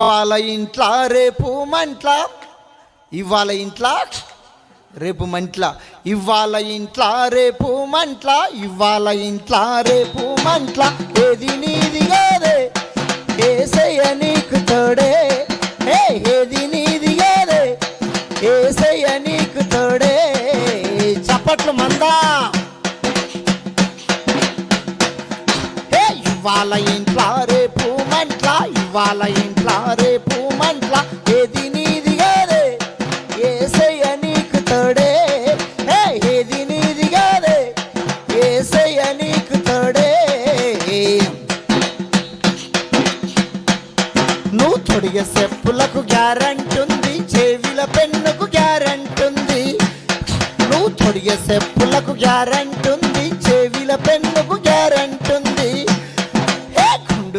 వాళ్ళ ఇంట్లో రేపు మంట్ల. ఇవాళ ఇంట్లో రేపు మంట్ల. ఇవాళ ఇంట్లో రేపు మంట్ల. ఇవాళ ఇంట్లో రేపు మంట్ల. ఏది నీది కాదే ఏసయ్య నీకు తోడే? ఏ ఏది నీది కాదే ఏసయ్య నీకు తోడే? చప్పట్లు మందా. హే ఇవాళ ఇంట్లో రేపు మంట్ల. ఇవాళ ఇంట్లో రేపు మంట్ల ఏది నీది కాదే ఏసయ్య నీకు తోడే? ఏది నీది కాదే ఏసయ్య నీకు తోడే? నువ్వు తొడిగే చెప్పులకు గ్యారంటీ ఉంది చెవిల పెన్నుకు గ్యారంటీ ఉంది నువ్వు తొడిగే చెప్పులకు గ్యారంటీ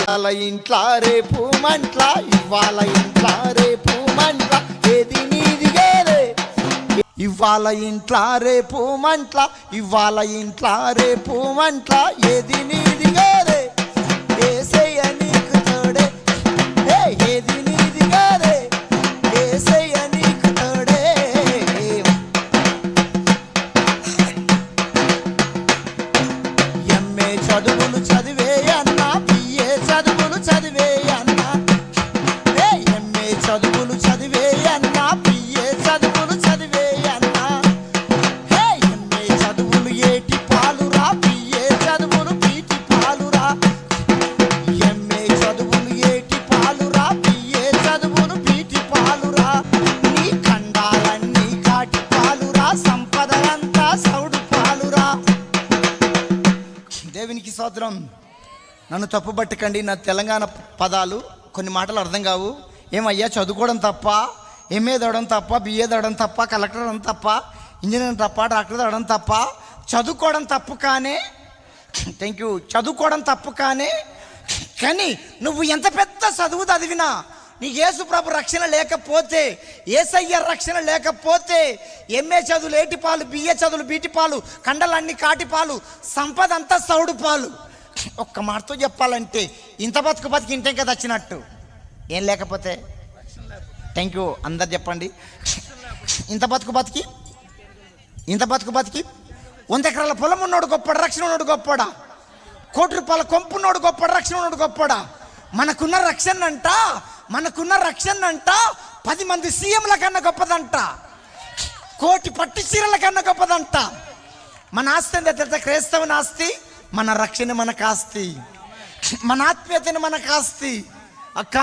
ఇవాళ ఇంట్ల రేపు మంట్ల ఇవాళ ఇంట్ల రేపు మంట్ల ఏది నీది గేదే? ఇవాళ ఇంట్ల రేపు మంట్ల ఇవాళ ఇంట్ల రేపు మంట్ల ఏది నీది గేదే? దేవునికి సోదరం. నన్ను తప్పుపట్టకండి నా తెలంగాణ పదాలు కొన్ని మాటలు అర్థం కావు. ఏమయ్యా చదువుకోవడం తప్ప ఎంఏ దవడం తప్ప బిఏ దవడం తప్ప కలెక్టర్ అవడం తప్ప ఇంజనీర్ తప్ప డాక్టర్ దవడం తప్ప చదువుకోవడం తప్పు కానీ థ్యాంక్ యూ చదువుకోవడం తప్పు కానీ కానీ నువ్వు ఎంత పెద్ద చదువు చదివినా నీకు యేసుప్రభు రక్షణ లేకపోతే ఏసయ్య రక్షణ లేకపోతే ఎంఏ చదువులు ఏటిపాలు బిఏ చదువులు బీటిపాలు కండలన్నీ కాటిపాలు సంపదంతా సంపద అంతా సౌడు పాలు. ఒక్క మాటతో చెప్పాలంటే ఇంత బతుకు బతికి ఇంటే కదా వచ్చినట్టు? ఏం లేకపోతే? థ్యాంక్ యూ అందరు చెప్పండి. ఇంత బతుకు బతికి? ఇంత బతుకు బతికి? వంద ఎకరాల పొలం ఉన్నోడు గొప్పడు రక్షణ ఉన్నాడు గొప్పడా? కోటి రూపాయల కొంపున్నోడు గొప్పడు రక్షణ ఉన్నాడు గొప్పడా? మనకున్న రక్షణ అంట మనకున్న రక్షణ అంట పది మంది సీఎంల కన్నా గొప్పదంట. కోటి పట్టు చీరల కన్నా గొప్పదంట. మన ఆస్తి ఎంత క్రైస్తవుని ఆస్తి మన రక్షణ మనకు ఆస్తి. మన ఆత్మీయతను మనకు ఆస్తి. అక్క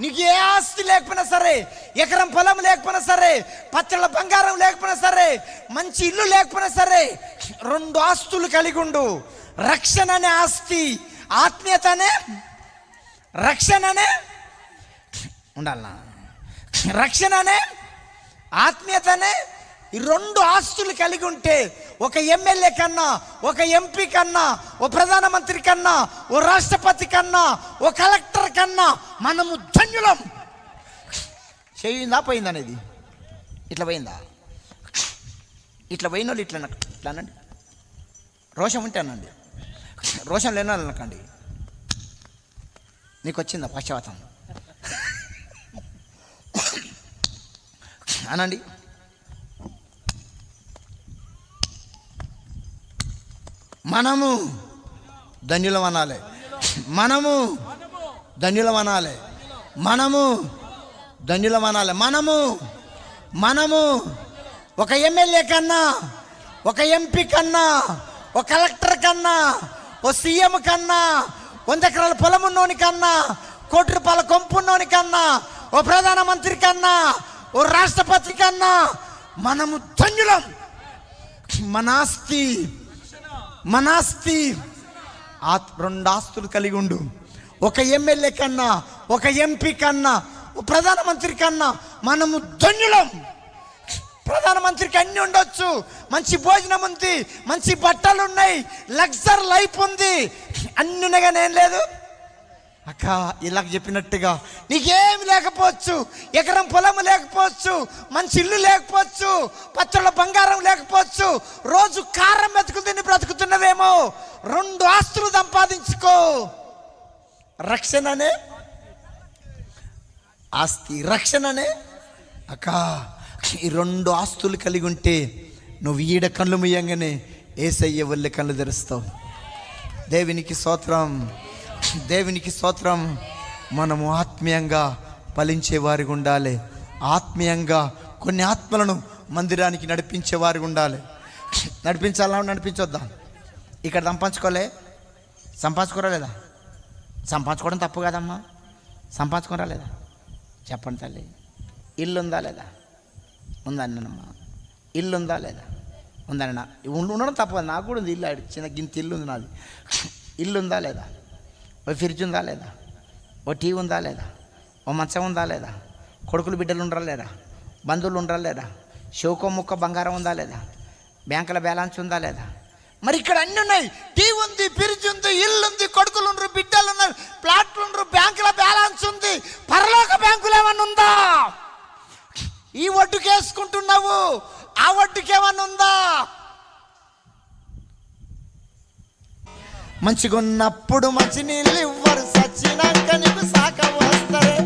నీకు ఏ ఆస్తి లేకపోయినా సరే ఎకరం పొలం లేకపోయినా సరే పచ్చళ్ళ బంగారం లేకపోయినా సరే మంచి ఇల్లు లేకపోయినా సరే రెండు ఆస్తులు కలిగి ఉండు. రక్షణ అనే ఆస్తి ఆత్మీయత అనే రక్షణనే ఉండాలన్నా రక్షణనే ఆత్మీయతనే ఈ రెండు ఆస్తులు కలిగి ఉంటే ఒక ఎమ్మెల్యే కన్నా ఒక ఎంపీ కన్నా ఓ ప్రధానమంత్రి కన్నా ఓ రాష్ట్రపతి కన్నా ఓ కలెక్టర్ కన్నా మనము ధన్యులం. చేయిందా పోయిందా అనేది? ఇట్లా పోయిందా? ఇట్లా పోయిన వాళ్ళు ఇట్లా ఇట్లానండి ఇట్లా అనండి. రోషం ఉంటే అనండి. రోషం లేని వాళ్ళు అనకండి. నీకు వచ్చిందా పశ్చాత్తం అనండి. మనము ధన్యులం అనాలి. మనము ధన్యులం అనాలి. మనము ధన్యులం అనాలి. మనము మనము ఒక ఎమ్మెల్యే కన్నా ఒక ఎంపీ కన్నా ఒక కలెక్టర్ కన్నా ఓ సీఎం కన్నా వంద ఎకరాల పొలం ఉన్నోని కన్నా కోటి రూపాయల కొంపున్నోని కన్నా ఓ ప్రధానమంత్రి కన్నా ఓ రాష్ట్రపతి కన్నా మనము ధన్యులం. మన ఆస్తి మన ఆస్తి ఆ- రెండు ఆస్తులు కలిగి ఉండు. ఒక ఎమ్మెల్యే కన్నా ఒక ఎంపీ కన్నా ప్రధానమంత్రి కన్నా మనము ధన్యులం. ప్రధానమంత్రికి అన్ని ఉండొచ్చు. మంచి భోజనం ఉంది మంచి బట్టలు ఉన్నాయి లగ్జర్ లైఫ్ ఉంది. అన్ని ఉన్నాయి కానీ ఏం లేదు. అక్క ఇలాగ చెప్పినట్టుగా నీకేమి లేకపోవచ్చు. ఎకరం పొలం లేకపోవచ్చు. మంచి ఇల్లు లేకపోవచ్చు. పత్రుల బంగారం లేకపోవచ్చు. రోజు కారం మెతుకు తిని బ్రతుకుతున్నవేమో. రెండు ఆస్తులు సంపాదించుకో. రక్షణనే. ఆస్తి రక్షణనే. అక్క ఈ రెండు ఆస్తులు కలిగి ఉంటే నువ్వు ఈడ కళ్ళు ముయ్యంగానే ఏసయ్య వల్లే కళ్ళు తెరుస్తావు. దేవునికి స్తోత్రం. దేవునికి స్తోత్రం. మనము ఆత్మీయంగా ఫలించే వారికి ఉండాలి. ఆత్మీయంగా కొన్ని ఆత్మలను మందిరానికి నడిపించే వారికి ఉండాలి. నడిపించాలా నడిపించొద్దా? ఇక్కడ సంపాదించుకోలే? సంపాదించుకోరా లేదా? సంపాదించుకోవడం తప్పు కదమ్మా. సంపాదించుకోరా లేదా? చెప్పండి తల్లి. ఇల్లు ఉందా లేదా? ఉందన్నమ్మా ఇల్లు ఉందా లేదా? ఉందన్న ఉండ- ఉండడం తప్పదు. నాకు కూడా ఉంది ఇల్లు ఆడ చిన్న గింత ఇల్లు ఉంది నాది. ఇల్లు ఉందా లేదా? ఓ ఫ్రిడ్జ్ ఉందా లేదా? ఓ టీవీ ఉందా లేదా? ఓ మంచం ఉందా లేదా? కొడుకులు బిడ్డలు ఉండరా లేదా? బంధువులు ఉండరా లేదా? షోకో ముక్క బంగారం ఉందా లేదా? బ్యాంకుల బ్యాలెన్స్ ఉందా లేదా? మరి ఇక్కడ అన్ని ఉన్నాయి. టీవీ ఉంది ఫ్రిడ్జ్ ఉంది ఇల్లు ఉంది కొడుకులు ఉండరు బిడ్డలు ఉన్నారు ప్లాట్లు ఉండరు బ్యాంకుల బ్యాలెన్స్ ఉంది. పరలోక బ్యాంకులు ఏమన్నా ఉందా? ఈ ఒడ్డుకేసుకుంటున్నావు ఆ ఒడ్డుకేమన్నా ఉందా మంచిగున్నప్పుడు మంచి నీళ్ళు ఇవ్వరు సచ్చినాక నీకు సాక వస్తారే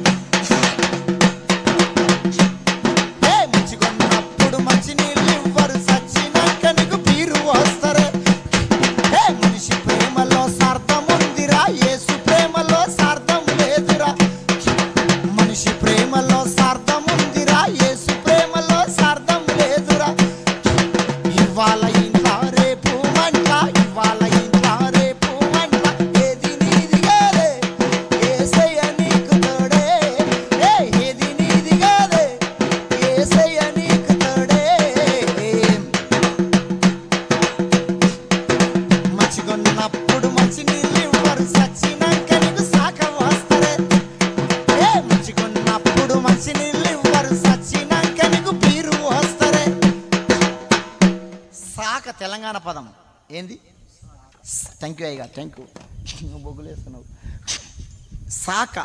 శాఖ.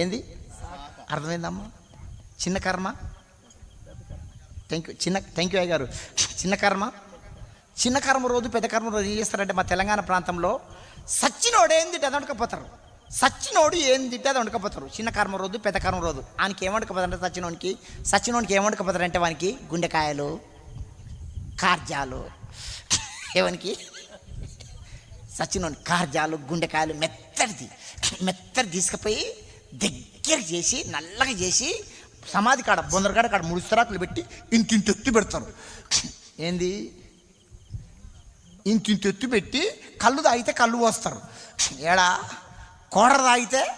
ఏంది? అర్థమైందమ్మా? చిన్న కర్మ? థ్యాంక్ యూ చిన్న థ్యాంక్ యూ అయ్య గారు చిన్న కర్మ? చిన్న కర్మ రోజు పెద్ద కర్మ రోజు ఏం చేస్తారంటే మా తెలంగాణ ప్రాంతంలో సచ్చినోడు ఏం తింటే అది వండుకపోతారు. సచ్చినోడు ఏం తింటే అది వండుకపోతారు. చిన్న కర్మ రోజు పెద్ద కర్మ రోజు. ఆయనకి ఏం వండుకపోతారంటే సచ్చినోనికి? సచ్చినోనికి ఏం వండుకపోతారంటే వానికి గుండెకాయలు కార్జాలు. ఏవనికి సచినోని కార్జాలు గుండెకాయలు మెత్తడిది. మెత్తడి తీసుకుపోయి దగ్గర చేసి నల్లగా చేసి సమాధి కాడ బొందరకాడ కాడ మూడు స్తరాకులు పెట్టి ఇంతింత ఎత్తు పెడతారు. ఏంది? ఇంతింత ఎత్తు పెట్టి కళ్ళు తాగితే కళ్ళు పోస్తారు. ఏడా? కోడర తాగితే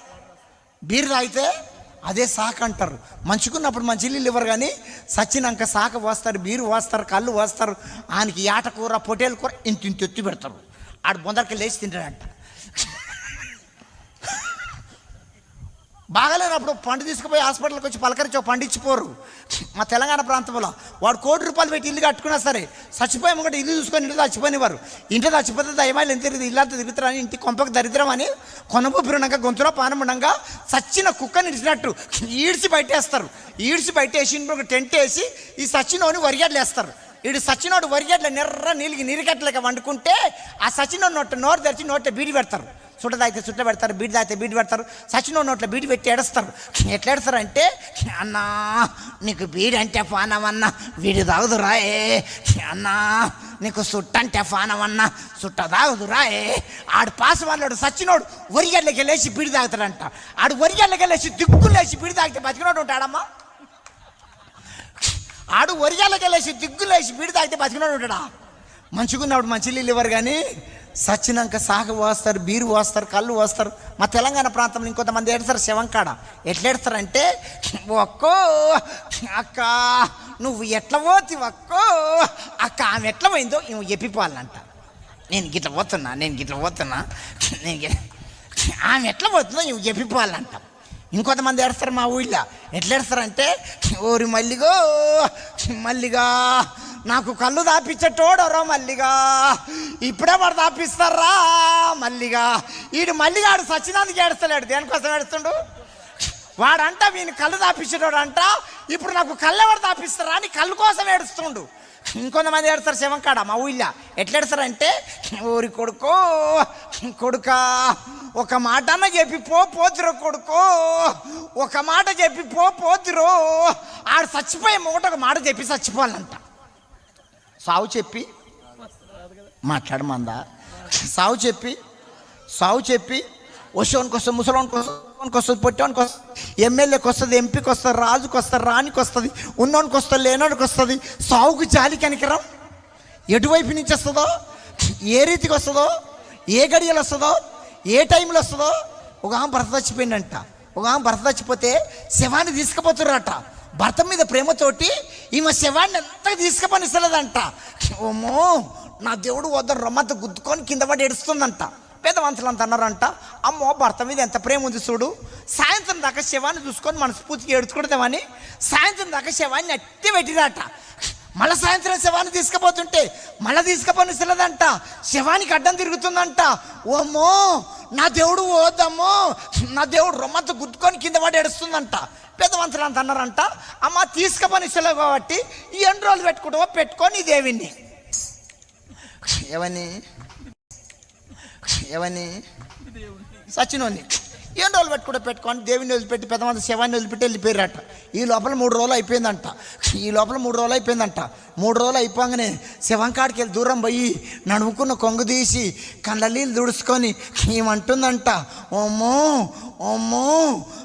బీరు తాగితే అదే సాక అంటారు. మంచుకున్నప్పుడు మంచి నీళ్ళు ఇవ్వరు కానీ సచ్చినాక సాక పోస్తారు బీరు పోస్తారు కళ్ళు పోస్తారు. ఆయనకి యాట కూర పొటేలు కూర ఇంత ఇంత పెడతారు. ఆడు బొందరకి లేచి తింటాడంట. బాగాలేనప్పుడు పండు తీసుకుపోయి హాస్పిటల్కి వచ్చి పలకరించి ఒక మా తెలంగాణ ప్రాంతంలో వాడు కోటి రూపాయలు పెట్టి ఇల్లు కట్టుకున్నా సరే చచ్చిపోయాము కూడా ఇల్లు చూసుకొని ఇంటి చచ్చిపోయినవారు ఇంటి చచ్చిపోతే దయమాలు ఎంత తిరిగి ఇల్లంతా తిరుగుతారని ఇంటి కొంపకు దరిద్రం అని కొనబూపిరునంగా గొంతులో పానముండంగా చచ్చిన కుక్క నిడిచినట్టు ఈడ్చి బయటేస్తారు. ఈడ్చి బయటేసి ఒక టెంట్ వేసి ఈ సచ్చినోని వరిగడ్లు వేస్తారు వీడు సచినోడు వరిగడ్ల నెర్ర నీళ్ళకి నిరిగట్లకి వండుకుంటే ఆ సచినోడు నోట నోరు తెరిచి నోట్లో బీడి పెడతారు. చుట్ట తాగితే చుట్ట పెడతారు బీడి తాగితే బీడి పెడతారు. సచినోడు నోట్లో బీడి పెట్టి ఏడుస్తారు. ఎట్లా ఏడుస్తారు అంటే అన్నా నీకు బీడి అంటే పానమన్నా వీడి తాగుదురా ఏ? అన్నా నీకు సుట్టంటే పానమన్నా సుట్ట తాగుదురా ఏ? ఆడు పాస్ వాళ్ళాడు సచ్చినోడు వరిగడ్లకి లేచి బీడి తాగుతాడంట. ఆడు వరిగడ్లకి లేచి దిక్కులు లేచి బీడి తాగితే బతికినోడు ఉంటాడమ్మా. ఆడు ఒరియాలకెళ్ళేసి దిగ్గులేసి బీడి తాగితే బతికినాడు ఉంటాడా? మంచుకున్నప్పుడు మంచి నీళ్ళు ఇవ్వరు కానీ సచ్చినాక సాగ పోస్తారు బీరు పోస్తారు కళ్ళు పోస్తారు మా తెలంగాణ ప్రాంతంలో ఇంకొంతమంది ఏడుస్తారు శవంకాడ. ఎట్లా ఏడుస్తారంటే ఒక్కో అక్క నువ్వు ఎట్లా పోతి ఒక్కో అక్క ఆమె ఎట్లా పోయిందో నువ్వు చెప్పిపోవాలంట నేను గిట్ల పోతున్నా నేను గిట్ల పోతున్నా నేను గిట్ల ఆమె ఎట్లా పోతుందో నువ్వు చెప్పిపోవాలంట ఇంకొంతమంది ఏడుస్తారు మా ఊళ్ళో. ఎట్లా ఏడుస్తారంటే ఓరి మల్లిగో మల్లిగా నాకు కళ్ళు దాపించేటోడరో మల్లిగా ఇప్పుడే వాడు దాపిస్తారా మల్లిగా. ఈడు మల్లిగాడు సచ్చినందుకు ఏడుస్తలేడు. దేనికోసం ఏడుస్తుండు? వాడంట వీని కళ్ళు తాపించేటోడు అంట ఇప్పుడు నాకు కళ్ళు ఎవరు దాపిస్తారా అని కళ్ళు కోసం ఏడుస్తుండు. ఇంకొంతమంది ఏడుస్తారు శవంకాడ మా ఊళ్ళో ఎట్లా అంటే ఊరి కొడుకో కొడుక ఒక మాటన్న చెప్పి పో పోతురు కొడుకో ఒక మాట చెప్పి పో పోతురు. ఆడు చచ్చిపోయే మొగట ఒక మాట చెప్పి చచ్చిపోవాలంట. సావు చెప్పి మాట్లాడమందా? సావు చెప్పి సావు చెప్పి వసోనికి వస్తుంది కోసం వస్తుంది వస్తుంది పొట్టోనికి వస్తుంది ఎమ్మెల్యేకి వస్తుంది ఎంపీకి వస్తుంది రాజుకి వస్తుంది రానికి వస్తుంది ఉన్నోనికి వస్తుంది లేనోనికి వస్తుంది సావుకు జాలి కనికరం. ఎటువైపు నుంచి వస్తుందో ఏ రీతికి వస్తుందో ఏ గడియలు వస్తుందో ఏ టైంలో వస్తుందో ఒక ఆమె భర్త చచ్చిపోయిందంట. ఒక ఆమె భర్త చచ్చిపోతే శవాన్ని తీసుకుపోతున్నారట. భర్త మీద ప్రేమతోటి ఈమె శవాన్ని ఎంత తీసుకుపనిస్తలేదంట. ఓమో నా దేవుడు వద్ద రొమ్మంత గుద్దుకొని కింద పడి ఏడుస్తుందంట. పెద్దవంతులు అన్నారంట అమ్మో భర్త మీద ఎంత ప్రేమ ఉంది చూడు. సాయంత్రం దాకా శవాన్ని చూసుకొని మనస్ఫూర్తిగా ఏడుచుకుంటామని సాయంత్రం దాకా శవాన్ని అట్టి పెట్టిరాట. మళ్ళీ సాయంత్రం శవాన్ని తీసుకుపోతుంటే మళ్ళీ తీసుకుపోని శవానికి అడ్డం తిరుగుతుందంట. ఓమ్మో నా దేవుడు ఓదమ్మో నా దేవుడు రొమ్మంత గుద్దుకొని కింద పడి ఏడుస్తుందంట. పెద్దవంతులు అంత అన్నారంట అమ్మ తీసుకుపోనిస్తలేవు కాబట్టి ఈ ఎన్ని రోజులు పెట్టుకుంటావో పెట్టుకొని దేవిని ఏమని? ఎవని సచినోని ఏం రోజులు పెట్టుకునే పెట్టుకోండి దేవుని వదిలిపెట్టి పెద్దమంది శవాన్ని వదిలిపెట్టి వెళ్ళిపోయారట ఈ లోపల మూడు రోజులు అయిపోయిందంట. ఈ లోపల మూడు రోజులు అయిపోయిందంట. మూడు రోజులు అయిపోగానే శవం కాడికి వెళ్ళి దూరం పోయి నడుముకున్న కొంగు తీసి కళ్ళ నీళ్ళు దుడుచుకొని ఏమంటుందంట? ఓమ్మో ఓమ్మో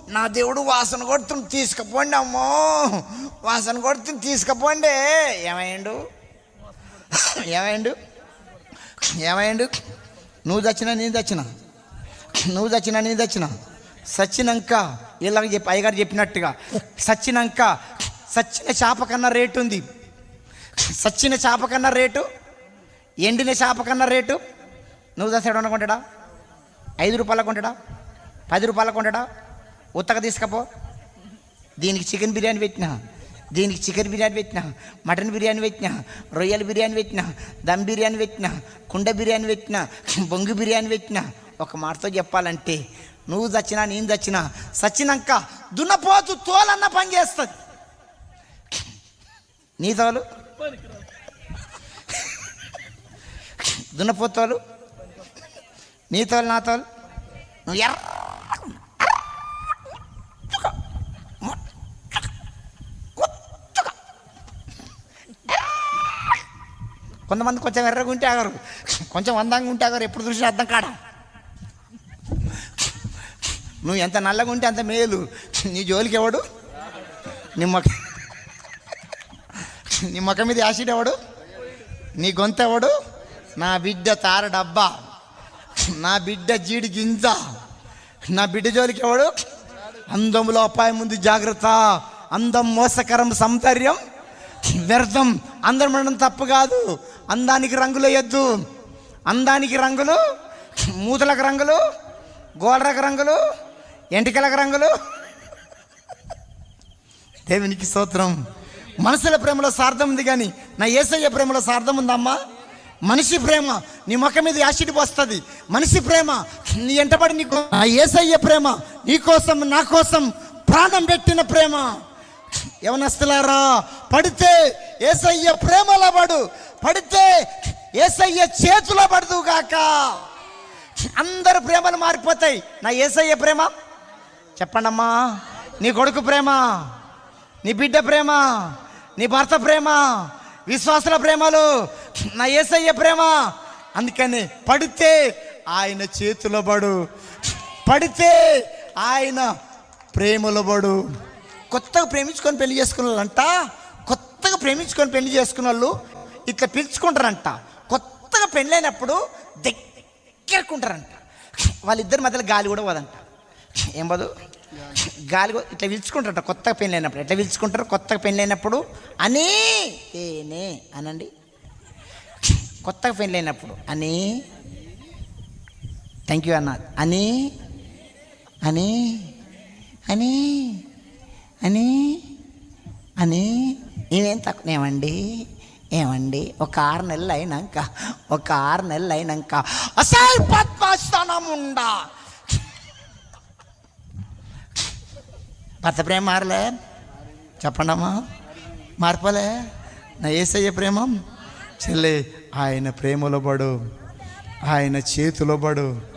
నా దేవుడు వాసన కొడుతుంది తీసుకుపోండి అమ్మో వాసన కొడుతుంది తీసుకుపోండి. ఏమైండు ఏమైండు ఏమైండు నువ్వు చచ్చినా నేను చచ్చిన. నువ్వు చచ్చినా నేను చచ్చిన. సచ్చినాక ఇలాగ చెప్పి అయ్యగారు చెప్పినట్టుగా సచ్చినాక సచ్చిన చేప కన్నా రేటు ఉంది. సచ్చిన చేప కన్నా రేటు ఎండిన చేప కన్నా రేటు. నువ్వు చచ్చాడు అనుకుంటాడా ఐదు రూపాయలకు కొంటాడా? పది రూపాయలకు కొంటాడా? ఉత్తగా తీసుకపో. దీనికి చికెన్ బిర్యానీ పెట్టినా. దీనికి చికెన్ బిర్యానీ పెట్టినా మటన్ బిర్యానీ పెట్టినా రొయ్యల బిర్యానీ పెట్టినా దమ్ బిర్యానీ పెట్టినా కుండ బిర్యానీ పెట్టినా బొంగు బిర్యానీ పెట్టినా ఒక మాటతో చెప్పాలంటే నువ్వు చచ్చినా నేను చచ్చినా చచ్చినాక దున్నపోతు తోలన్న పని చేస్తుంది. నీ తోలు? దున్నపోతోలు నీ తోలు నా తోలు? నువ్వు ఎర్ర కొంతమంది కొంచెం ఎర్రగా ఉంటే ఆగరు. కొంచెం అందంగా ఉంటే ఆగరు. ఎప్పుడు చూసినా అర్థం కాడ? నువ్వు ఎంత నల్లగా ఉంటే అంత మేలు. నీ జోలికి ఎవడు? నీ మొక్క నీ మొక్క మీద యాసిడ్ ఎవడు? నీ గొంత ఎవడు? నా బిడ్డ తార డబ్బా. నా బిడ్డ జీడి గింజ. నా బిడ్డ జోలికి ఎవడు? అందంలో అపాయం ఉంది. జాగ్రత్త. అందం మోసకరం సౌందర్యం వ్యర్థం. అందరం ఉండడం తప్పు కాదు. అందానికి రంగులు వేయద్దు. అందానికి రంగులు మూతలకు రంగులు గోడలకు రంగులు ఎంటికలకు రంగులు. దేవునికి స్తోత్రం. మనసుల ప్రేమలో సార్థం ఉంది కానీ నా ఏసయ్య ప్రేమలో సార్థం ఉందమ్మా. మనిషి ప్రేమ నీ మొక్క మీద యాసిడ్ వస్తుంది మనిషి ప్రేమ నీ ఎంటబడి నీకు నా ఏసయ్య ప్రేమ నీ కోసం నా కోసం ప్రాణం పెట్టిన ప్రేమ. యవనస్తులారా పడితే ఏసయ్య ప్రేమలో పడు పడితే ఏసయ్య చేతిలో పడదు కాక అందరు ప్రేమలు మారిపోతాయి. నా ఏసయ్య ప్రేమ? చెప్పండమ్మా. నీ కొడుకు ప్రేమ? నీ బిడ్డ ప్రేమ? నీ భర్త ప్రేమ? విశ్వాసుల ప్రేమలు? నా ఏసయ్య ప్రేమ? అందుకని పడితే ఆయన చేతిలో పడు పడితే ఆయన ప్రేమలో పడు. కొత్తగా ప్రేమించుకొని పెళ్ళి చేసుకున్న వాళ్ళంట కొత్తగా ప్రేమించుకొని పెళ్ళి చేసుకున్న వాళ్ళు ఇట్లా పిలుచుకుంటారంట. కొత్తగా పెళ్ళైనప్పుడు దగ్గరకుంటారంట. వాళ్ళిద్దరి మధ్యలో గాలి కూడా పోదంట. ఏం పోదు? గాలి కూడా ఇట్లా పిలుచుకుంటారట. కొత్తగా పెళ్ళైనప్పుడు. ఎట్లా పిలుచుకుంటారు? కొత్తగా పెళ్ళైనప్పుడు అని ఏనే అనండి. కొత్తగా పెళ్ళైనప్పుడు అని థ్యాంక్ యూ అన్న. అని అని అని. అని అని నేనేం తక్కువ ఏమండి ఒక ఆరు నెలలు అయినాక ఒక ఆరు నెలలు అయినాక అసలు పద్మస్థానం ఉండా భర్త ప్రేమ మారలే? చెప్పండమ్మా మార్పలే? నా ఏసయ్య ప్రేమ? చెల్లి ఆయన ప్రేమలో పడు. ఆయన చేతిలో పడు.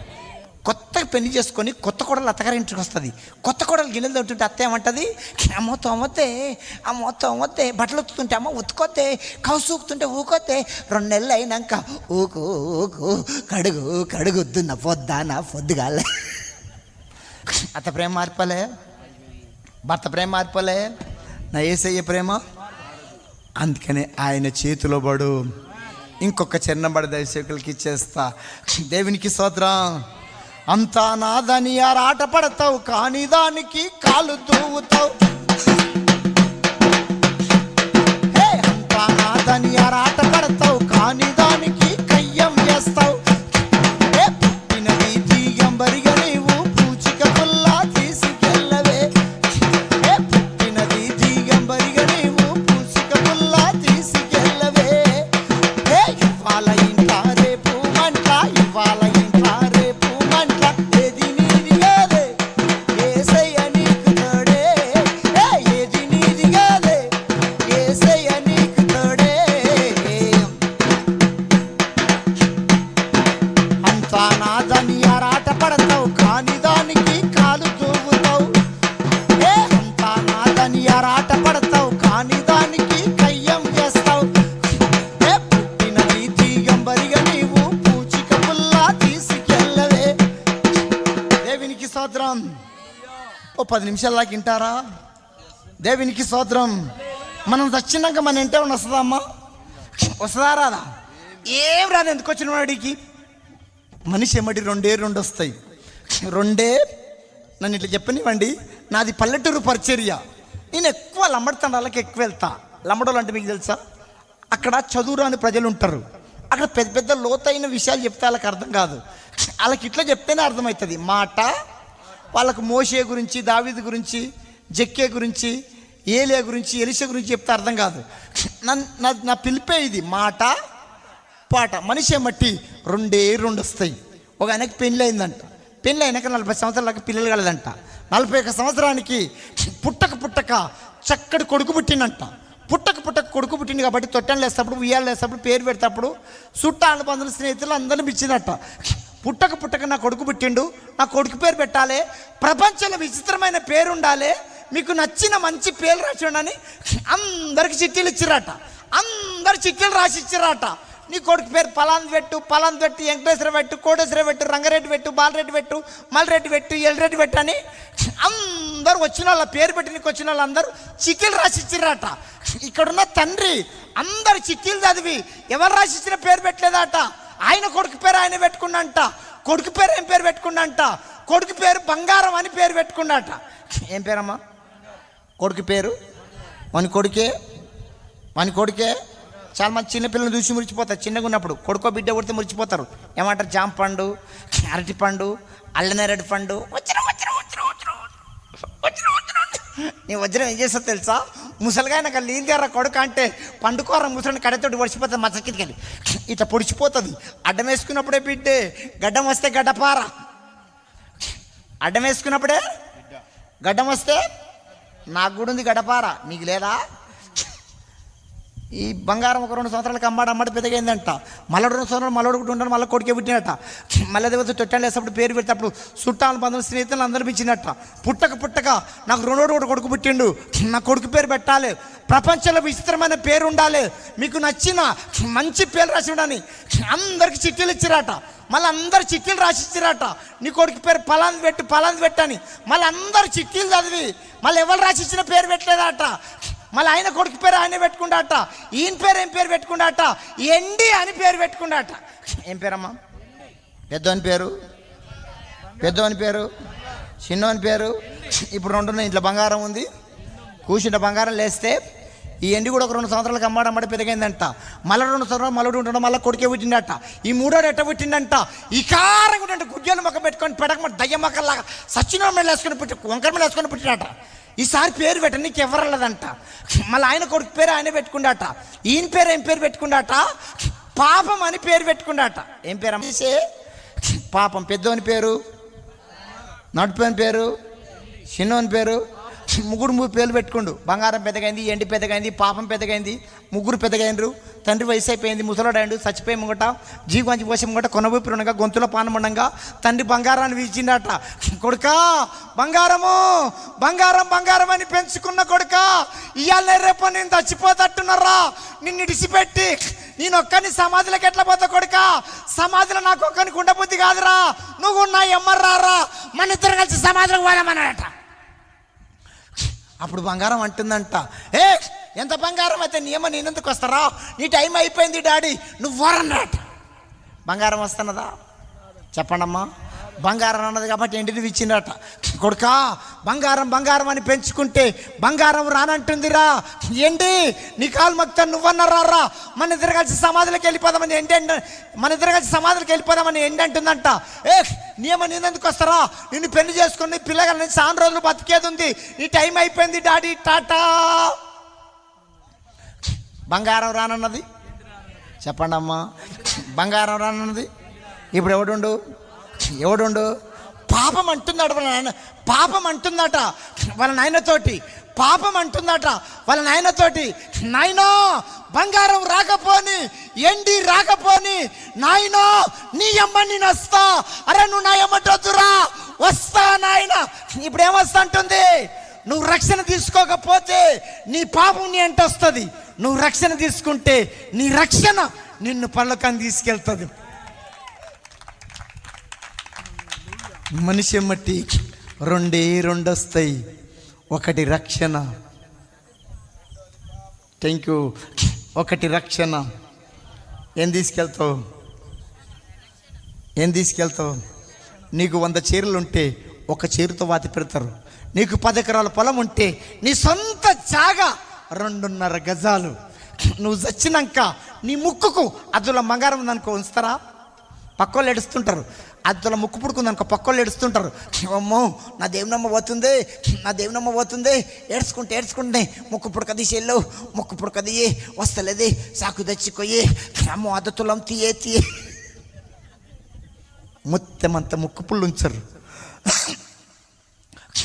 కొత్తగా పెళ్ళి చేసుకొని కొత్త కూడలు అత్తగారి ఇంటికి వస్తుంది. కొత్త కోడలు గిన్నెలు తోటుంటే అత్త ఏమంటుంది? అమ్మ తోమొద్దే అమ్మ తోమొద్దే బట్టలు ఉత్తుతుంటే అమ్మ ఉతుకొద్దే కౌసు ఊకుతుంటే రెండు నెలలు అయినాక ఊకు ఊకు కడుగు కడుగుద్దు నా పొద్దా నా పొద్దుగాల అత్త ప్రేమ మార్పలే? భర్త ప్రేమ మార్పలే? నా ఏసయ్య ప్రేమ? అందుకనే ఆయన చేతిలో పడు. ఇంకొక చిన్నబడి దర్శకులకి ఇచ్చేస్తా. దేవునికి సోదరం అంతా నాదని ఆరాట పడతావు కానీ దానికి కాలు దూవుతావు అంతా నాదని ఆరాట పడతావు కానీ ఓ వింటారా దేవునికి స్తోత్రం. మనం చచ్చినాక మన ఇంటే ఉన్న వస్తుందా అమ్మా? వస్తుందా రాదా? ఏం రాదు ఎందుకు వచ్చిన వాడికి మనిషి ఎమ్మడి రెండే రెండు వస్తాయి. రెండే? నన్ను ఇట్లా చెప్పనివ్వండి. నాది పల్లెటూరు పరిచర్య. నేను ఎక్కువ లంబడతండాలకి ఎక్కువ వెళ్తా. లంబడోళ్ళు అంటే మీకు తెలుసా? అక్కడ చదువురాని ప్రజలు ఉంటారు. అక్కడ పెద్ద పెద్ద లోతైన విషయాలు చెప్తే వాళ్ళకి అర్థం కాదు. వాళ్ళకి ఇట్లా చెప్తేనే అర్థమవుతుంది. మాట వాళ్ళకు మోషే గురించి దావిది గురించి జక్కే గురించి ఏలే గురించి ఎలిష గురించి చెప్తే అర్థం కాదు. నా నా పిలిపే ఇది మాట పాట. మనిషే మట్టి రెండే రెండు వస్తాయి. ఒక ఆయనకి పెళ్ళి అయిందంట. పెళ్ళి అయినాక నలభై సంవత్సరాలకు పిల్లలు కలదంట. నలభై ఒక సంవత్సరానికి పుట్టక పుట్టక చక్కటి కొడుకు పుట్టిందంట. పుట్టక పుట్టక కొడుకు పుట్టింది కాబట్టి తొట్టెలు వేసేటప్పుడు ఉయ్యాలు వేసేటప్పుడు పేరు పెడేటప్పుడు చుట్టాలు బంధువులు స్నేహితులు అందరిని పిచ్చిందట పుట్టక పుట్టక నా కొడుకు పుట్టిండు. నా కొడుకు పేరు పెట్టాలి. ప్రపంచంలో విచిత్రమైన పేరు ఉండాలి మీకు నచ్చిన మంచి పేరు రాసిడని అందరికి చిట్టీలు ఇచ్చిరాట అందరు చిట్టీలు రాసి ఇచ్చిరాట నీ కొడుకు పేరు పలాంది పెట్టు పలాంది పెట్టు వెంకటేశ్వర పెట్టు కోటేశ్వర పెట్టు రంగారెడ్డి పెట్టు బాలరెడ్డి పెట్టు మల్రెడ్డి పెట్టు ఎల్రెడ్డి పెట్టు అని అందరు వచ్చిన వాళ్ళ పేరు పెట్టి నీకు వచ్చిన వాళ్ళందరూ చిట్టీలు రాసి ఇచ్చిరాట ఇక్కడున్న తండ్రి అందరు చిట్టీలు చదివి ఎవరు రాసి ఇచ్చిన పేరు పెట్టలేదాట. ఆయన కొడుకు పేరు ఆయన పెట్టుకున్నంట. కొడుకు పేరు ఏం పేరు పెట్టుకున్నంట? కొడుకు పేరు బంగారం అని పేరు పెట్టుకున్నట. ఏం పేరమ్మా? కొడుకు పేరు? మన కొడుకే? మన కొడుకే? చాలా మంది చిన్నపిల్లలు చూసి మురిచిపోతారు. చిన్నగా ఉన్నప్పుడు కొడుకో బిడ్డ కొడితే మురిచిపోతారు. ఏమంటారు? జామ పండు అరటి పండు అల్లనేరటి పండు. వచ్చిన వచ్చిన వచ్చిన వచ్చిన వచ్చిన వచ్చిన నీ వజ్రం ఏం చేస్తా తెలుసా? ముసలిగా నాకు లీంగారా కొడుకు అంటే పండుకోర ముసలిని కడతోటి పొడిచిపోతుంది మా చక్కిటికెళ్ళి ఇట్లా పొడిచిపోతుంది. అడ్డం వేసుకున్నప్పుడే బిడ్డే గడ్డం వస్తే గడ్డపార. అడ్డం వేసుకున్నప్పుడే? గడ్డం వస్తే నాకు కూడా ఉంది గడపార మీకు లేదా? ఈ బంగారం ఒక రెండు సంవత్సరాలకు అమ్మాడు అమ్మడి పెద్దగైందంట. మళ్ళీ రెండు సంవత్సరాలు మళ్ళీ ఒకటి ఉంటాను మళ్ళీ కొడుకే పుట్టినట్ట. మళ్ళీ దేవత తొట్టాలు వేసేప్పుడు పేరు పెట్టేటప్పుడు చుట్టాలు బంధువులు స్నేహితులు అందరూ ఇచ్చినట్ట పుట్టక పుట్టక నాకు రెండోడు ఒకటి కొడుకు పుట్టిండు. నా కొడుకు పేరు పెట్టాలి. ప్రపంచంలో విచిత్రమైన పేరు ఉండాలి. మీకు నచ్చిన మంచి పేరు రాసి ఉండని అందరికి చిట్టీలు ఇచ్చిరాట. మళ్ళీ అందరు చిట్టీలు రాసిచ్చిరాట నీ కొడుకు పేరు పలాంది పెట్టు పలాంది పెట్టని మళ్ళీ అందరు చిట్టీలు చదివి మళ్ళీ ఎవరు రాసి ఇచ్చిన పేరు పెట్టలేదట. మళ్ళీ ఆయన కొడుకు పేరు ఆయన పెట్టుకుండాట. ఈయన పేరు ఏం పేరు పెట్టుకుండాట? ఎండి అని పేరు పెట్టుకుండాట. ఏం పేరమ్మా? పెద్దోని పేరు? పెద్దోని పేరు? చిన్నోని పేరు? ఇప్పుడు రెండున్న ఇంట్లో బంగారం ఉంది. కూర్చుంటే బంగారం లేస్తే ఈ ఎండి కూడా ఒక రెండు సంవత్సరాలకు అమ్మాడు అమ్మడి పెరిగిందంట. మళ్ళీ రెండు సంవత్సరాలు మళ్ళీ ఉంటాడు మళ్ళీ కొడుకే పుట్టిండట. ఈ మూడోడు ఎట్ట పుట్టిండంట? ఈ కారంగా ఉంటే గుడ్డలు మొక్క పెట్టుకొని పెడక దయ్య మొక్కలాగా సచిన మీద వేసుకొని పుట్టి వంకర మీద వేసుకొని పుట్టినట ఈసారి పేరు పెట్ట నీకు ఎవరలేదంట మళ్ళీ ఆయన కొడుకు పేరు ఆయన పెట్టుకుండాట. ఈయన పేరు ఏం పేరు పెట్టుకుండాట? పాపం అని పేరు పెట్టుకుండాట. ఏం పేరు తీసే. పాపం పెద్దోని పేరు నడిపోయిన పేరు చిన్నోని పేరు ముగ్గురు మూడు పేర్లు పెట్టుకుండు. బంగారం పెద్దగైంది ఎండి పెద్దగైంది పాపం పెద్దగైంది ముగ్గురు పెద్దగైనరు తండ్రి వయసు అయిపోయింది ముసలోడాయండు చచ్చిపోయి ముంగట జీవంచి పోసి ముంగట కొనవూపిరి ఉండగా గొంతులో పానం ఉండగా తండ్రి బంగారాన్ని విచ్చిండట కొడుకా బంగారము బంగారం బంగారం అని పెంచుకున్న కొడుక ఇవాళ రేపు నేను చచ్చిపోతట్టున్నారా? నిన్ను ఇడిచిపెట్టి నేను ఒక్కని సమాధిలోకి ఎట్లా పోతా కొడుక? సమాధిలో నాకు ఒక్కని ఉండబుద్ధి కాదురా. నువ్వు నా ఎమ్మర్రారా? మన ఇద్దరు కలిసి సమాధిలోకి పోదామన్నాడట అప్పుడు బంగారం అంటుందంట. ఏ ఎంత బంగారం అయితే నియమ నేనెందుకు వస్తారా? నీ టైం అయిపోయింది డాడీ నువ్వు వరన్నట. బంగారం వస్తున్నదా? చెప్పండమ్మా. బంగారం అన్నది కాబట్టి ఎండిది ఇచ్చిందట కొడుకా బంగారం బంగారం అని పెంచుకుంటే బంగారం రానంటుందిరా. ఏంటి? నీ కాలు మొత్తం నువ్వన్నారా మన ఇద్దరు కలిసి సమాధులకు వెళ్ళిపోదామని ఎండి ఎండ మన ఇద్దరు కలిసి సమాధులకు వెళ్ళిపోదామని ఎండి అంటుందంట? ఏ నియమ ఎందుకు వస్తారా? నిన్ను పెళ్ళి చేసుకుని పిల్లగాని చాలా రోజులు బతికేది ఉంది. ఈ టైం అయిపోయింది డాడీ టాటా. బంగారం రానన్నది? చెప్పండి అమ్మా బంగారం రానన్నది? ఇప్పుడు ఎవడుండు? ఎవడుండు? పాపం అంటున్నాడు వాళ్ళ నాయన పాపం అంటుందట వాళ్ళ నాయనతోటి పాపం అంటుందట వాళ్ళ నాయనతోటి. నాయనో బంగారం రాకపోని ఎండి రాకపోని నాయనో నీ అమ్మ నేను వస్తా. అరే నువ్వు నా ఎమ్మటొద్దురా వస్తా నాయన. ఇప్పుడు ఏమొస్తా అంటుంది నువ్వు రక్షణ తీసుకోకపోతే నీ పాపం నీ అంటొస్తుంది నువ్వు రక్షణ తీసుకుంటే నీ రక్షణ నిన్ను పళ్ళకని తీసుకెళ్తుంది. మనిషి మట్టి రెండే రెండు వస్తాయి ఒకటి రక్షణ. థ్యాంక్ యూ ఒకటి రక్షణ. ఏం తీసుకెళ్తావు? ఏం తీసుకెళ్తావు? నీకు వంద చీరలు ఉంటే ఒక చీరతో వాతి పెడతారు. నీకు పది ఎకరాల పొలం ఉంటే నీ సొంత జాగా రెండున్నర గజాలు. నువ్వు చచ్చినాక నీ ముక్కుకు అదుల బంగారం ఉందనుకో ఉంచుతారా? పక్కలు ఏడుస్తుంటారు. అద్దల ముక్కు పుడుకుంది అనుకో పక్కోళ్ళు ఏడుస్తుంటారు. అమ్మో నా దేవునమ్మ పోతుంది నా దేవునమ్మ పోతుంది. ఏడ్చుకుంటే ఏడ్చుకుంటే ముక్కు పుడక తీసేళ్ళు ముక్కు పుడక తీయి వస్తలేదే సాకు తెచ్చిపోయి అమ్మో అద్దతులం తీయే తీయే. మొత్తమంత ముక్కు పుళ్ళు ఉంచరు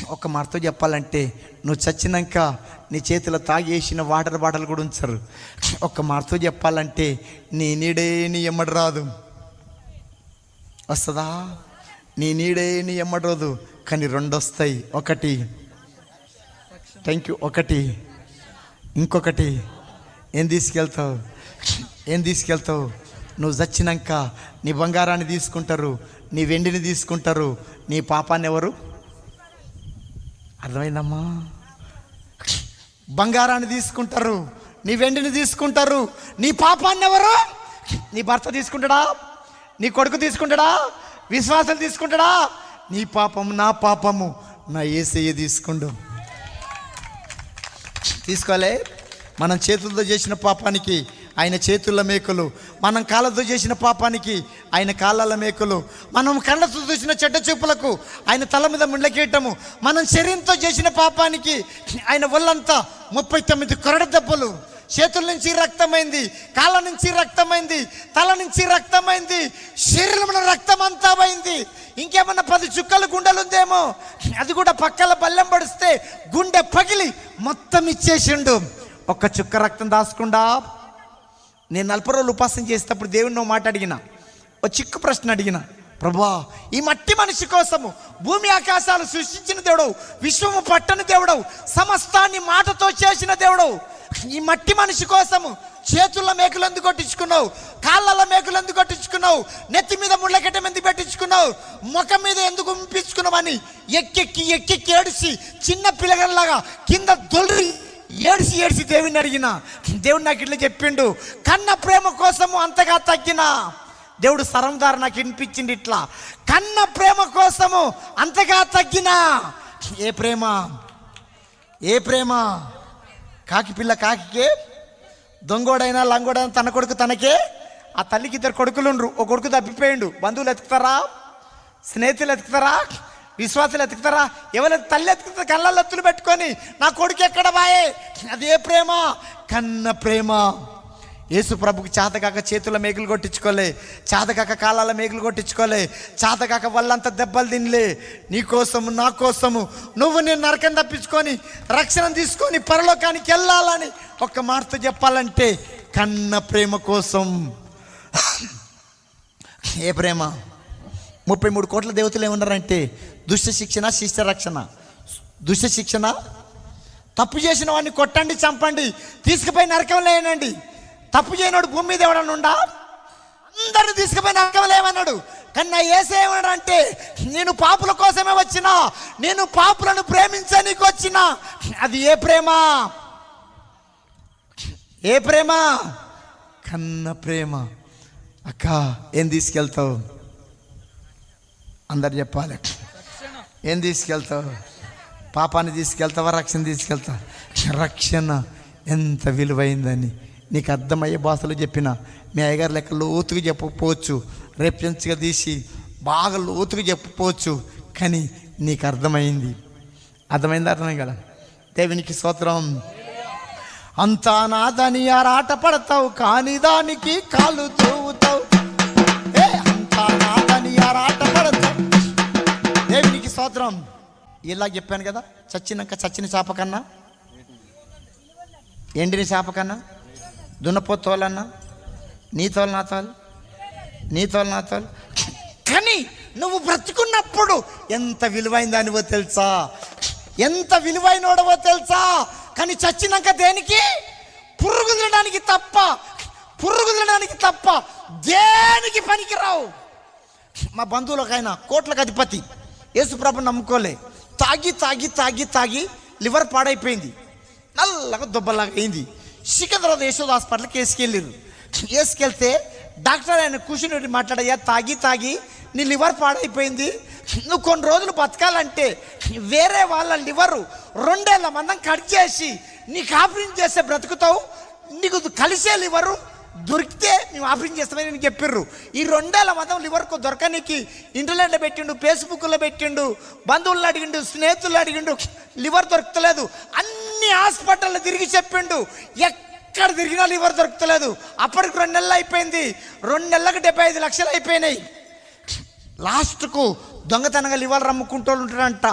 ఒక మాటతో చెప్పాలంటే నువ్వు చచ్చినాక నీ చేతిలో తాగేసిన వాటర్ బాటలు కూడా ఉంచరు. ఒక మాటతో చెప్పాలంటే నీ నీడే నీ ఎమ్మడి రాదు. వస్తుందా? నీ నీడే నీ ఎమ్మడదు కానీ రెండు వస్తాయి ఒకటి. థ్యాంక్ యూ ఒకటి. ఇంకొకటి. ఏం తీసుకెళ్తావు? ఏం తీసుకెళ్తావు? నువ్వు చచ్చినాక నీ బంగారాన్ని తీసుకుంటారు నీ వెండిని తీసుకుంటారు నీ పాపాన్ని ఎవరు? అర్థమైందమ్మా? బంగారాన్ని తీసుకుంటారు నీ వెండిని తీసుకుంటారు నీ పాపాన్ని ఎవరు? నీ భర్త తీసుకుంటాడా? నీ కొడుకు తీసుకుంటాడా? విశ్వాసం తీసుకుంటాడా? నీ పాపం నా పాపము నా ఏసయ్య తీసుకుండు. తీసుకోలే. మనం చేతులతో చేసిన పాపానికి ఆయన చేతుల మేకలు. మనం కాళ్ళతో చేసిన పాపానికి ఆయన కాళ్ళ మేకలు. మనం కళ్ళతో చూసిన చెడ్డ చూపులకు ఆయన తల మీద ముండ్లకేయటము మనం శరీరంతో చేసిన పాపానికి ఆయన ఒళ్ళంతా ముప్పై తొమ్మిది కొరడ దెబ్బలు. చేతుల నుంచి రక్తమైంది కాళ్ళ నుంచి రక్తమైంది తల నుంచి రక్తమైంది శరీరం రక్తం అంతా పోయింది. ఇంకేమన్నా పది చుక్కలు గుండెలు ఉందేమో అది కూడా పక్కల బల్లెం పడిస్తే గుండె పగిలి మొత్తం ఇచ్చేసిండు. ఒక్క చుక్క రక్తం దాచకుండా నేను నలభై రోజులు ఉపాసన చేసేటప్పుడు దేవుని నువ్వు మాట అడిగిన. ఓ చిక్కు ప్రశ్న అడిగిన. ప్రభా ఈ మట్టి మనిషి కోసము భూమి ఆకాశాలు సృష్టించిన దేవుడవు విశ్వము పట్టని దేవుడవు సమస్తాన్ని మాటతో చేసిన దేవుడవు. ఈ మట్టి మనిషి కోసము చేతుల్లో మేకులు ఎందుకు కొట్టించుకున్నావు? కాళ్ళలో మేకులు ఎందుకు కొట్టించుకున్నావు? నెత్తి మీద ముళ్ళకెట్టం ఎందుకు పెట్టించుకున్నావు? ముఖం మీద ఎందుకు ఉంపించుకున్నావని ఎక్కెక్కి ఎక్కెక్కి ఏడిసి చిన్న పిల్లగల్లాగా కింద దొల్లి ఏడిసి ఏడిసి దేవుని అడిగిన దేవుడు నాకు ఇట్లా చెప్పిండు కన్న ప్రేమ కోసము అంతగా తగ్గిన దేవుడు సరంధార నాకు వినిపించింది ఇట్లా కన్న ప్రేమ కోసము అంతగా తగ్గిన. ఏ ప్రేమ? ఏ ప్రేమ? కాకి పిల్ల కాకికే దొంగోడైనా లంగోడైనా తన కొడుకు తనకే ఆ తల్లికి ఇద్దరు కొడుకులుండ్రు ఒక కొడుకు తప్పిపోయిండు. బంధువులు ఎత్తుతారా స్నేహితులు ఎత్తుతారా విశ్వాసులు ఎత్తుకుతారా? ఎవరు తల్లి ఎత్తుకుతారు కళ్ళల్లో ఎత్తులు పెట్టుకొని నా కొడుకు ఎక్కడ బాయే? అదే ప్రేమ కన్న ప్రేమ. యేసు ప్రభుకి చేతకాక చేతుల మేకులు కొట్టించుకోలే చేతకాక కాలాల మేకులు కొట్టించుకోలే చేతకాక వల్లంత దెబ్బలు తినలే. నీ కోసము నా కోసము నువ్వు నేను నరకం తప్పించుకొని రక్షణ తీసుకొని పరలోకానికి వెళ్ళాలని ఒక్క మాటతో చెప్పాలంటే కన్న ప్రేమ కోసం. ఏ ప్రేమ? ముప్పై మూడు కోట్ల దేవతలు ఏమన్నారంటే దుష్ట శిక్షణ శిష్ట రక్షణ. దుష్ట శిక్షణ? తప్పు చేసిన వాడిని కొట్టండి చంపండి తీసుకుపోయి నరకం లేనండి తప్పు చేయనోడు భూమి మీద ఎవడన్నా ఉండా? అందరిని తీసుకుపోయిన అక్కలేమన్నాడు కన్నా కానీ నా అంటే నేను పాపుల కోసమే వచ్చిన నేను పాపులను ప్రేమించనీకి వచ్చిన. అది ఏ ప్రేమ? ఏ ప్రేమ? కన్న ప్రేమ. అక్క ఏం తీసుకెళ్తావు? అందరు చెప్పాలి. ఏం తీసుకెళ్తావు? పాపాన్ని తీసుకెళ్తావా? రక్షణ తీసుకెళ్తావా? రక్షణ. ఎంత విలువైందని. నీకు అర్థమయ్యే భాషలో చెప్పిన మీ అయ్యగారు లెక్క లోతుగా చెప్పకపోవచ్చు. రెఫరెన్స్గా తీసి బాగా లోతుగా చెప్పకపోవచ్చు. కానీ నీకు అర్థమైంది. అర్థమైంది? అర్థమై కదా? దేవునికి స్తోత్రం. అంతా నాదని ఆరాట పడతావు కానీ దానికి కాలు తూవుతావు. ఏ అంతా నాదని ఆరాట పడతావు. దేవునికి స్తోత్రం. ఇలా చెప్పాను కదా చచ్చినాక చచ్చిన చేప కన్నా? ఎండిన చేప కన్నా? దున్నపోతోలన్నా నీ తోలు నా తోలు? నీ తోలు నా తోలు? కానీ నువ్వు బ్రతుకున్నప్పుడు ఎంత విలువైందానివో తెలుసా? ఎంత విలువైనోడవో తెలుసా? కానీ చచ్చినాక దేనికి? పురుగు తినడానికి తప్ప పురుగు తినడానికి తప్ప దేనికి పనికిరావు? మా బంధువులు ఒక ఆయన కోట్లకు అధిపతి యేసుప్రభు నమ్ముకోలే. తాగి తాగి తాగి తాగి లివర్ పాడైపోయింది. నల్లగా దుబ్బలాగా అయింది. సికింద్రాబాద్ యశోద హాస్పిటల్కి వేసుకెళ్ళారు వేసుకెళ్తే డాక్టర్ ఆయన కూర్చుని మాట్లాడయ్యా తాగి తాగి నీ లివర్ పాడైపోయింది. నువ్వు కొన్ని రోజులు బతకాలంటే వేరే వాళ్ళ లివరు రెండేళ్ళ మందం కట్ చేసి నీకు ఆపరేషన్ చేస్తే బ్రతుకుతావు నీకు కలిసే లివరు దొరికితే మేము ఆపరేషన్ చేస్తామని నేను చెప్పిర్రు. ఈ రెండేళ్ళ మతం లివర్కు దొరకనికి ఇంటర్నెట్లో పెట్టిండు ఫేస్బుక్లో పెట్టిండు బంధువులను అడిగిండు స్నేహితులు అడిగిండు లివర్ దొరకలేదు. అన్ని హాస్పిటల్లో తిరిగి చెప్పిండు. ఎక్కడ తిరిగినా లివర్ దొరకలేదు. అప్పటికి రెండు నెలలు అయిపోయింది. రెండు నెలలకు డెబ్బై ఐదు లక్షలు అయిపోయినాయి. లాస్ట్కు దొంగతనంగా లివర్ అమ్ముకుంటూ ఉంటాడంట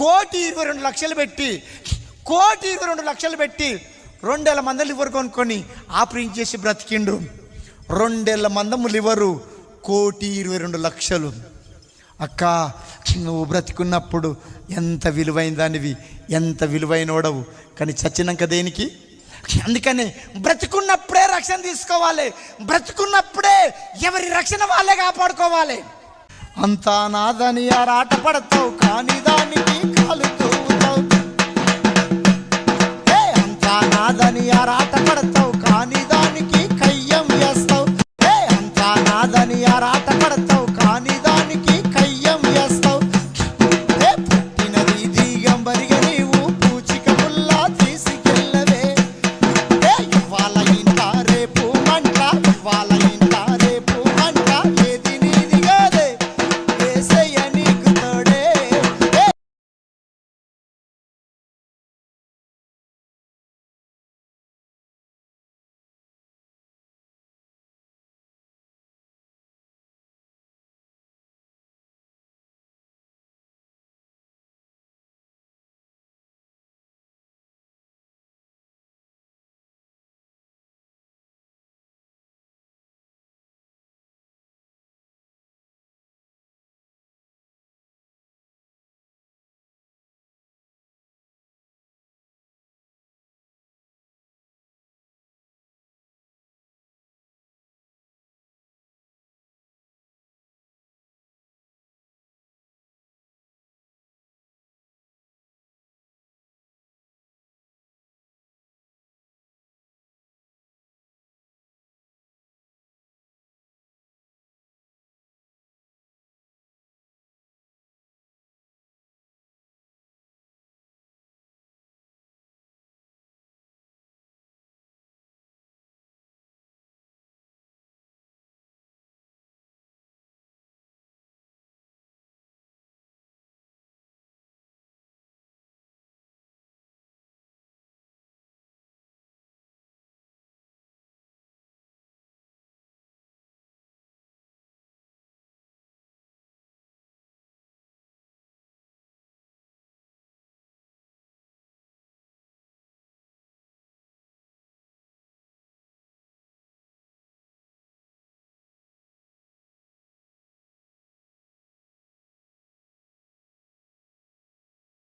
కోటి ఇరవై రెండు లక్షలు పెట్టి కోటి ఇరవై రెండు లక్షలు పెట్టి రెండేళ్ళ మంది లివర్ కొనుక్కొని ఆపరేషన్ చేసి బ్రతికిండు. రెండేళ్ళ మందము లివరు కోటి ఇరవై రెండు లక్షలు. అక్క నువ్వు బ్రతికున్నప్పుడు ఎంత విలువైన దానివి ఎంత విలువైనోడవు. కానీ చచ్చినాక దేనికి? అందుకని బ్రతికున్నప్పుడే రక్షణ తీసుకోవాలి. బ్రతికున్నప్పుడే ఎవరి రక్షణ వాళ్ళే కాపాడుకోవాలి. అంతా నాదని ఆరాట పడతావు కానీ దానికి కాలు ಆದನಿಯಾರಾಟ ಪಡುತ್ತ